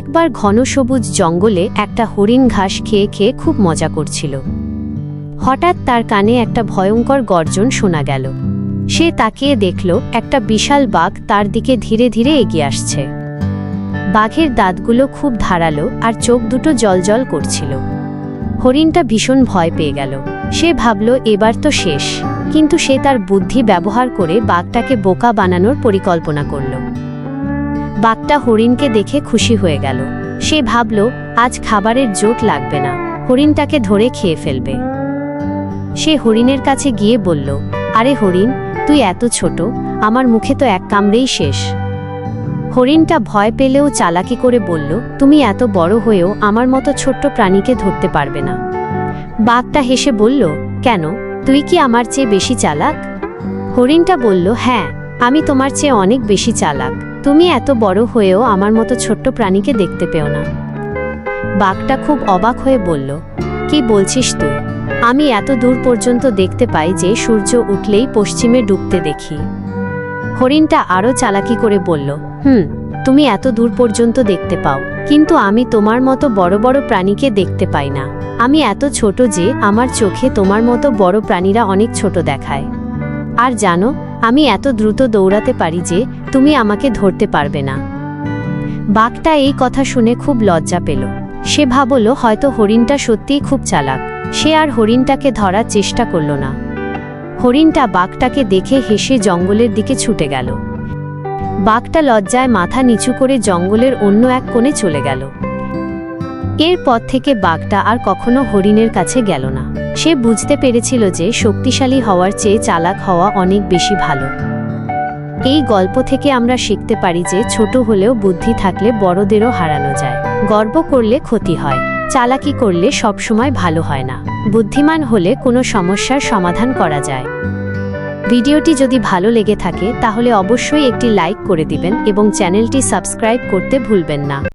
একবার ঘন সবুজ জঙ্গলে একটা হরিণ ঘাস খেয়ে খেয়ে খুব মজা করছিল। হঠাৎ তার কানে একটা ভয়ঙ্কর গর্জন শোনা গেল। সে তাকিয়ে দেখল, একটা বিশাল বাঘ তার দিকে ধীরে ধীরে এগিয়ে আসছে। বাঘের দাঁতগুলো খুব ধারালো আর চোখ দুটো জলজল করছিল। হরিণটা ভীষণ ভয় পেয়ে গেল। সে ভাবল, এবার তো শেষ। কিন্তু সে তার বুদ্ধি ব্যবহার করে বাঘটাকে বোকা বানানোর পরিকল্পনা করল। বাঘটা হরিণকে দেখে খুশি হয়ে গেল। সে ভাবল, আজ খাবারের জোট লাগবে না। হরিণটাকে ধরে খেয়ে ফেলবে। সে হরিণের কাছে গিয়ে বলল, আরে হরিণ, তুই এত ছোট, আমার মুখে তো এক কামড়েই শেষ। হরিণটা ভয় পেলেও চালাকি করে বলল, তুমি এত বড় হয়েও আমার মতো ছোট্ট প্রাণীকে ধরতে পারবে না। বাঘটা হেসে বলল, কেন? তুই কি আমার চেয়ে বেশি চালাক? হরিণটা বলল হ্যাঁ আমি তোমার চেয়ে অনেক বেশি চালাক। তুমি এত বড় হয়েও আমার মতো ছোট্ট প্রাণীকে দেখতে পেও না। বাঘটা খুব অবাক হয়ে বলল, কি বলছিস তুই? আমি এত দূর পর্যন্ত দেখতে পাই যে সূর্য উঠলেই পশ্চিমে ডুবতে দেখি। হরিণটা আরও চালাকি করে বলল, হুম, তুমি এত দূর পর্যন্ত দেখতে পাও, কিন্তু আমি তোমার মতো বড় বড় প্রাণীকে দেখতে পাই না। আমি এত ছোট যে আমার চোখে তোমার মতো বড় প্রাণীরা অনেক ছোট দেখায়। আর জানো আমি এত দ্রুত দৌড়াতে পারি যে তুমি আমাকে ধরতে পারবে না। বাঘটা এই কথা শুনে খুব লজ্জা পেল। সে ভাবল, হয়তো হরিণটা সত্যিই খুব চালাক। সে আর হরিণটাকে ধরার চেষ্টা করল না। হরিণটা বাঘটাকে দেখে হেসে জঙ্গলের দিকে ছুটে গেল। বাঘটা লজ্জায় মাথা নিচু করে জঙ্গলের অন্য এক কোণে চলে গেল। এরপর থেকে বাঘটা আর কখনো হরিণের কাছে গেল না। সে বুঝতে পেরেছিল যে শক্তিশালী হওয়ার চেয়ে চালাক হওয়া অনেক বেশি ভালো। এই গল্প থেকে আমরা শিখতে পারি যে ছোট হলেও বুদ্ধি থাকলে বড়দেরও হারানো যায়। গর্ব করলে ক্ষতি হয়, চালাকি করলে সবসময় ভালো হয় না। বুদ্ধিমান হলে কোনো সমস্যার সমাধান করা যায়। ভিডিওটি যদি ভালো লেগে থাকে, তাহলে অবশ্যই একটি লাইক করে দিবেন এবং চ্যানেলটি সাবস্ক্রাইব করতে ভুলবেন না।